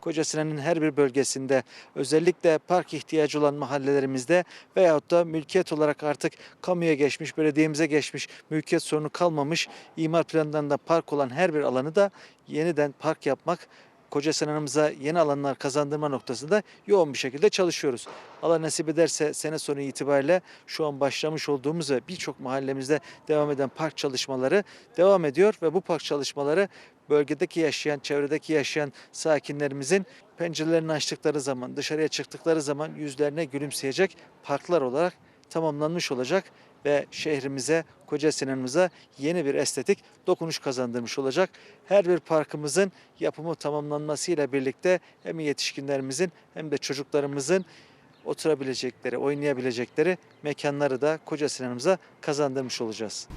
Koca Sinan'ın her bir bölgesinde özellikle park ihtiyacı olan mahallelerimizde veyahut da mülkiyet olarak artık kamuya geçmiş, belediyemize geçmiş, mülkiyet sorunu kalmamış, imar planlarında park olan her bir alanı da yeniden park yapmak, Koca Sinan'ımıza yeni alanlar kazandırma noktasında yoğun bir şekilde çalışıyoruz. Allah nasip ederse sene sonu itibariyle şu an başlamış olduğumuz ve birçok mahallemizde devam eden park çalışmaları devam ediyor ve bu park çalışmaları bölgedeki yaşayan, çevredeki yaşayan sakinlerimizin pencerelerini açtıkları zaman, dışarıya çıktıkları zaman yüzlerine gülümseyecek parklar olarak tamamlanmış olacak ve şehrimize, Koca Sinan'ımıza yeni bir estetik dokunuş kazandırmış olacak. Her bir parkımızın yapımı tamamlanmasıyla birlikte hem yetişkinlerimizin hem de çocuklarımızın oturabilecekleri, oynayabilecekleri mekanları da Koca Sinan'ımıza kazandırmış olacağız.